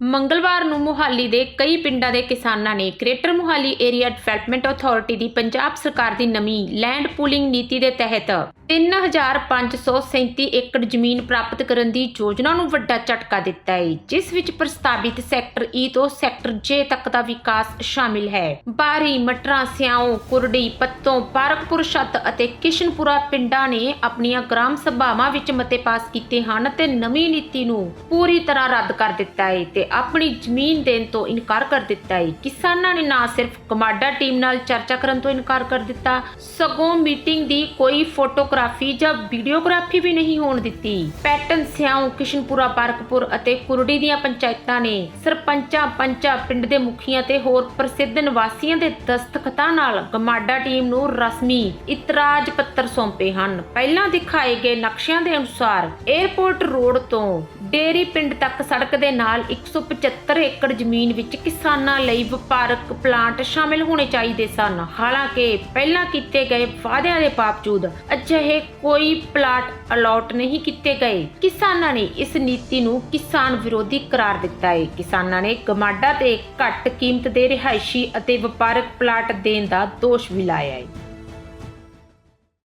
ਮੰਗਲਵਾਰ ਨੂੰ ਮੁਹਾਲੀ ਦੇ ਕਈ ਪਿੰਡਾਂ ਦੇ ਕਿਸਾਨਾਂ ਨੇ greater Mohali area development authority ਦੀ ਪੰਜਾਬ ਸਰਕਾਰ ਦੀ ਨਵੀਂ ਲੈਂਡ ਪੂਲਿੰਗ ਨੀਤੀ ਦੇ ਤਹਿਤ 3537 ਏਕੜ ਜ਼ਮੀਨ ਪ੍ਰਾਪਤ ਕਰਨ ਦੀ ਯੋਜਨਾ ਨੂੰ ਵੱਡਾ ਝਟਕਾ ਦਿੱਤਾ ਹੈ, ਜਿਸ ਵਿੱਚ ਪ੍ਰਸਤਾਵਿਤ ਸੈਕਟਰ ਈ ਤੋਂ ਸੈਕਟਰ ਜੇ ਤੱਕ ਦਾ ਵਿਕਾਸ ਸ਼ਾਮਿਲ ਹੈ। ਬਾਰੀ ਮਟਰਾਂ, ਸਿਆਉ, ਕੁਰੜੀ, ਪੱਤੋਂ, ਪਾਰਕਪੁਰ ਛੱਤ ਅਤੇ ਕਿਸ਼ਨਪੁਰਾ ਪਿੰਡਾਂ ਨੇ ਆਪਣੀਆਂ ਗ੍ਰਾਮ ਸਭਾਵਾਂ ਵਿੱਚ ਮਤੇ ਪਾਸ ਕੀਤੇ ਹਨ ਤੇ ਨਵੀਂ ਨੀਤੀ ਨੂੰ ਪੂਰੀ ਤਰ੍ਹਾਂ ਰੱਦ ਕਰ ਦਿੱਤਾ ਹੈ ਤੇ ਆਪਣੀ ਜ਼ਮੀਨ ਦੇਣ ਤੋਂ ਇਨਕਾਰ ਕਰ ਦਿੱਤਾ ਹੈ ਕਿਸਾਨਾਂ ਨੇ ਨਾ ਸਿਰਫ ਕਮਾਡਾ ਟੀਮ ਨਾਲ ਚਰਚਾ ਕਰਨ ਤੋਂ ਇਨਕਾਰ ਕਰ ਦਿੱਤਾ। ਸਗੋਂ ਮੀਟਿੰਗ ਦੀ ਕੋਈ ਫੋਟੋਗ੍ਰਾਫੀ ਜਾਂ ਵੀਡੀਓਗ੍ਰਾਫੀ ਵੀ ਨਹੀਂ ਹੋਣ ਦਿੱਤੀ। ਪੈਟਨ ਸਿਆਉ, ਕਿਸ਼ਨਪੁਰਾ ਪਾਰਕਪੁਰ ਅਤੇ ਕੁਰੜੀ ਦੀਆਂ ਪੰਚਾਇਤਾਂ ਨੇ ਸਰਪੰਚਾਂ, ਪੰਚਾਂ ਪਿੰਡ ਦੇ ਮੁਖੀਆਂ ਤੇ ਹੋਰ ਪ੍ਰਸਿੱਧ ਨਿਵਾਸੀਆਂ ਦੇ ਦਸਤਖਤਾਂ ਨਾਲ ਗਮਾਡਾ ਟੀਮ ਨੂੰ ਰਸਮੀ ਇਤਰਾਜ਼ ਪੱਤਰ ਸੌਂਪੇ ਹਨ। ਪਹਿਲਾਂ ਦਿਖਾਏ ਗਏ ਨਕਸ਼ਿਆਂ ਦੇ ਅਨੁਸਾਰ 에ਅਰਪੋਰਟ ਰੋਡ ਤੋਂ ਡੇਰੀ ਪਿੰਡ ਤੱਕ ਸੜਕ ਦੇ ਨਾਲ 175 ਏਕੜ ਜ਼ਮੀਨ ਵਿੱਚ ਕਿਸਾਨਾਂ ਲਈ ਵਪਾਰਕ ਪਲਾਂਟ ਸ਼ਾਮਿਲ ਹੋਣੇ ਚਾਹੀਦੇ ਸਨ। ਹਾਲਾਂਕਿ ਪਹਿਲਾਂ ਕੀਤੇ ਗਏ ਵਾਅਦਿਆਂ ਦੇ ਬਾਵਜੂਦ ਅਜਿਹੇ ਕੋਈ ਪਲਾਟ ਅਲਾਟ ਨਹੀਂ ਕੀਤੇ ਗਏ। ਕਿਸਾਨਾਂ ਨੇ ਇਸ ਨੀਤੀ ਨੂੰ ਕਿਸਾਨ ਵਿਰੋਧੀ ਕਰਾਰ ਦਿੱਤਾ ਹੈ ਕਿਸਾਨਾਂ ਨੇ ਗਮਾਡਾ ਤੇ ਘੱਟ ਕੀਮਤ ਦੇ ਰਿਹਾਇਸ਼ੀ ਅਤੇ ਵਪਾਰਕ ਪਲਾਟ ਦੇਣ ਦਾ ਦੋਸ਼ ਵੀ ਲਾਇਆ ਹੈ